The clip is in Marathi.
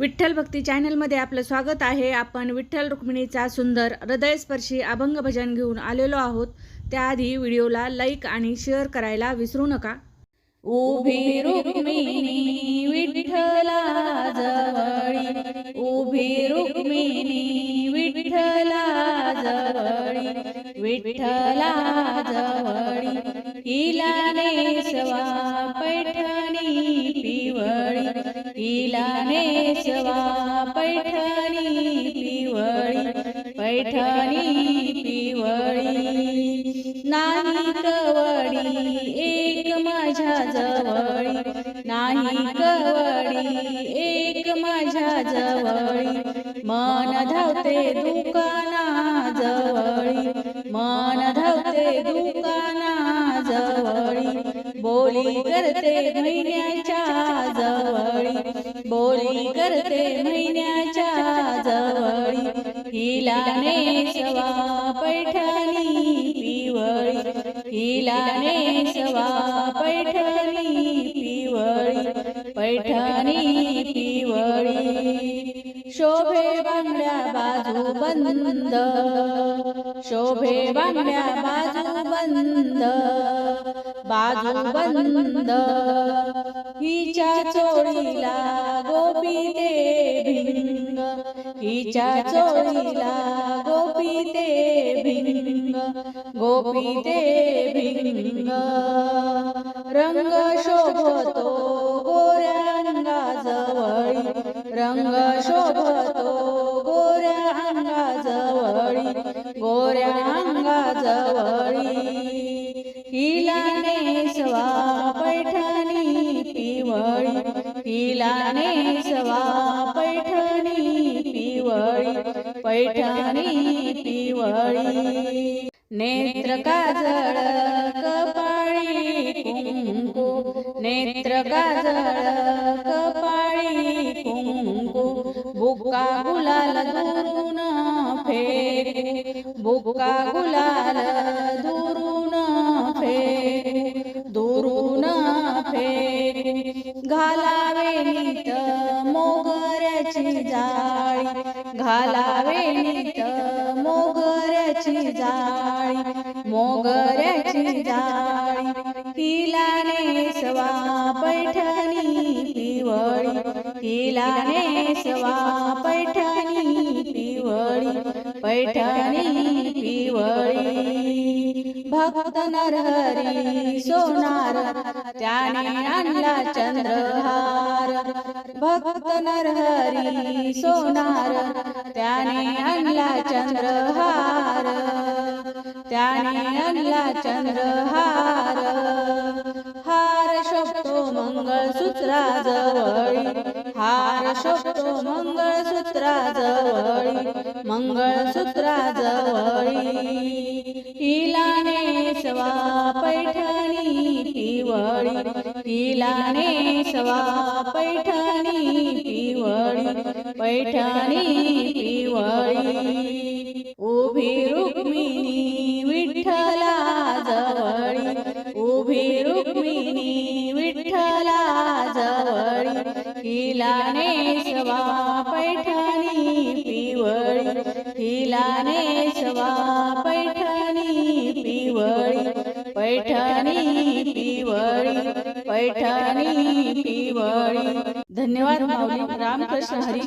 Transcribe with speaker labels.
Speaker 1: विठ्ठल भक्ती चॅनलमध्ये आपलं स्वागत आहे. आपण विठ्ठल रुक्मिणीचा सुंदर हृदयस्पर्शी अभंग भजन घेऊन आलेलो आहोत. त्याआधी व्हिडिओला लाईक आणि शेअर करायला विसरू नका. उभी रुक्मिणी विठ्ठला जवळी उभी रुक्मिणी विठ्ठला जवळी विठ्ठला जवळी हिला नेसवा ज्ञानेशवा पैठणी पिवळी पैठणी पिवळी. नाही कवडी एक माझ्या जवळी. नाही कवडी एक माझ्या जवळी. मन धावते दुकाना जवळी मन धावते दुकाना जवळी बोली करते महिन्या बोली करते महिन्याच्या जवळी. हिला सवा पैठणी पिवळी. हिला सवा पैठणी पिवळी. पैठणी पिवळी. शोभे बांगड्या बाजू बंद. शोभे बांगड्या बाजू बंद बाजू बंद. हिच्या चोळीला गोपी ते भिंग हिच्या चोळीला गोपी ते भिंग गोपी ते भिंग रंग शोभतो गोऱ्या रंगाजवळी रंग शोभतो हिलाने सवा पैठणी पिवळी. हिलाने सवा पैठणी पिवळी. पैठणी पिवळी. नेत्र काजळ कपाळी कुंकू. नेत्र काजळ कपाळी कुंकू. बुका गुलाल दुरून फेरे. बुका गुलाल जाळी घालावे नीत मोगऱ्याची जाळी मोगऱ्याची जाळी. हिला नेसवा पैठणी पिवळी हिला नेसवा पैठणी पिवळी पैठणी पिवळी. भक्त नरहरी सोनार त्याने आणला चंद्रहार. भक्त नरहरी सोनार त्याने आणला चंद्रहार. त्याने आणला चंद्रहार. हार शोभतो मंगळसूत्रा जवळी हार शोभतो मंगळसूत्रा जवळी मंगळसूत्रा जवळी सवा पैठणी पिवळी हिला सवा पैठणी पिवळी पैठणी पिवळी उभी रुक्मिणी विठ्ठला जवळी. उभी रुक्मिणी विठ्ठला जवळी. हिला सवा पैठणी पिवळी हिला सवा पिवळी पैठणी पिवळी धन्यवाद माऊली. रामकृष्ण हरी.